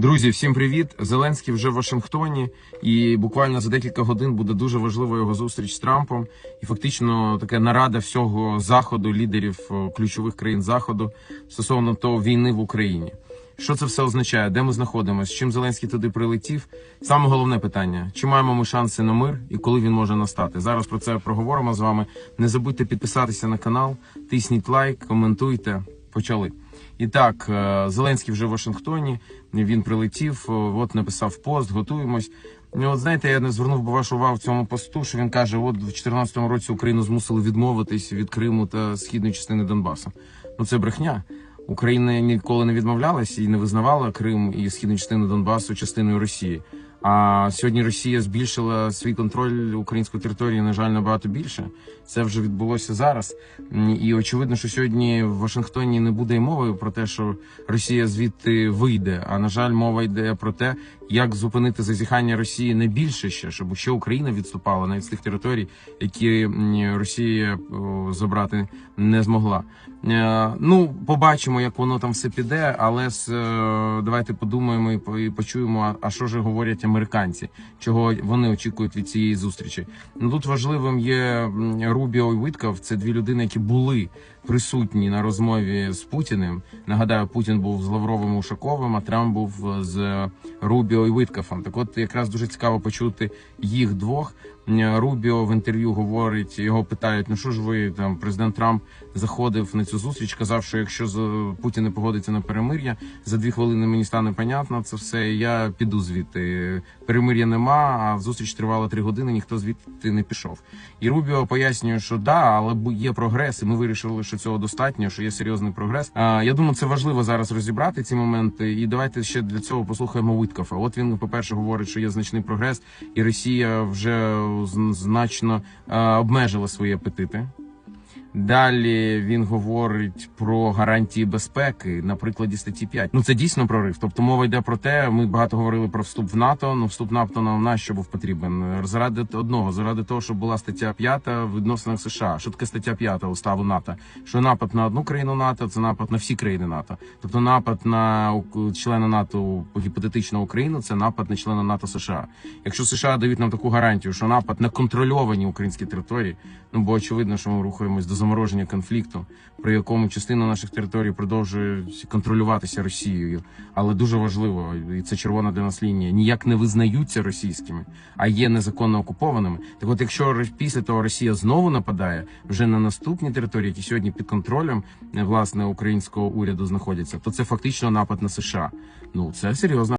Друзі, всім привіт! Зеленський вже в Вашингтоні, і буквально за декілька годин буде дуже важлива його зустріч з Трампом. І фактично така нарада всього заходу, лідерів ключових країн заходу стосовно того війни в Україні. Що це все означає? Де ми знаходимося? Чим Зеленський туди прилетів? Саме головне питання: чи маємо ми шанси на мир і коли він може настати? Зараз про це проговоримо з вами. Не забудьте підписатися на канал, тисніть лайк, коментуйте. Почали. І так, е, Зеленський вже в Вашингтоні. Він прилетів, е, от написав пост, готуємось. Ну, от знаєте, я не звернув би вашу увагу в цьому посту, що він каже: от в 2014 році Україну змусили відмовитись від Криму та східної частини Донбасу. Ну це брехня. Україна ніколи не відмовлялася і не визнавала Крим і східну частину Донбасу частиною Росії. А сьогодні Росія збільшила свій контроль української території, на жаль, набагато більше. Це вже відбулося зараз. І очевидно, що сьогодні в Вашингтоні не буде й мови про те, що Росія звідти вийде. А на жаль, мова йде про те, як зупинити зазіхання Росії не більше ще, щоб ще Україна відступала навіть з тих територій, які Росія забрати не змогла. Е, Ну, побачимо, як воно там все піде, але е, давайте подумаємо і почуємо, а що ж говорять американці, чого вони очікують від цієї зустрічі. Ну тут важливим є Рубіо і Витков. Це дві людини, які були присутні на розмові з Путіним. Нагадаю, Путін був з Лавровим Ушаковим, а Трамп був з Рубіо і Виткофом. Так, от якраз дуже цікаво почути їх двох. М, Рубіо в інтерв'ю говорить, його питають: ну що ж ви там, президент Трамп заходив на цю зустріч, казав, що якщо Путін не погодиться на перемир'я, за дві хвилини мені стане понятно це все. Я піду звідти. Перемир'я нема, а зустріч тривала три години. Ніхто звідти не пішов. І Рубіо пояснює, що да, але є прогрес, і ми вирішили, що цього достатньо, що є серйозний прогрес. А, я думаю, це важливо зараз розібрати ці моменти. І давайте ще для цього послухаємо Виткофа. От він, по перше, говорить, що є значний прогрес, і Росія вже значно а, обмежила свої апетити. Далі він говорить про гарантії безпеки на прикладі статті 5. Ну це дійсно прорив. Тобто мова йде про те. Ми багато говорили про вступ в НАТО. Ну вступ НАТО нам на що був потрібен заради одного, заради того, щоб була стаття 5 в відносинах США. Що таке стаття 5 уставу НАТО? Що напад на одну країну НАТО це напад на всі країни НАТО. Тобто напад на члена НАТО гіпотетично Україну, це напад на члена НАТО США. Якщо США дають нам таку гарантію, що напад на контрольовані українські території, ну бо очевидно, що ми рухаємось до замороження конфлікту, при якому частина наших територій продовжує контролюватися Росією. Але дуже важливо, і це червона для нас лінія, ніяк не визнаються російськими, а є незаконно окупованими. Так, от, якщо після того Росія знову нападає вже на наступні території, які сьогодні під контролем е, власне українського уряду знаходяться, то це фактично напад на США. Ну це серйозно.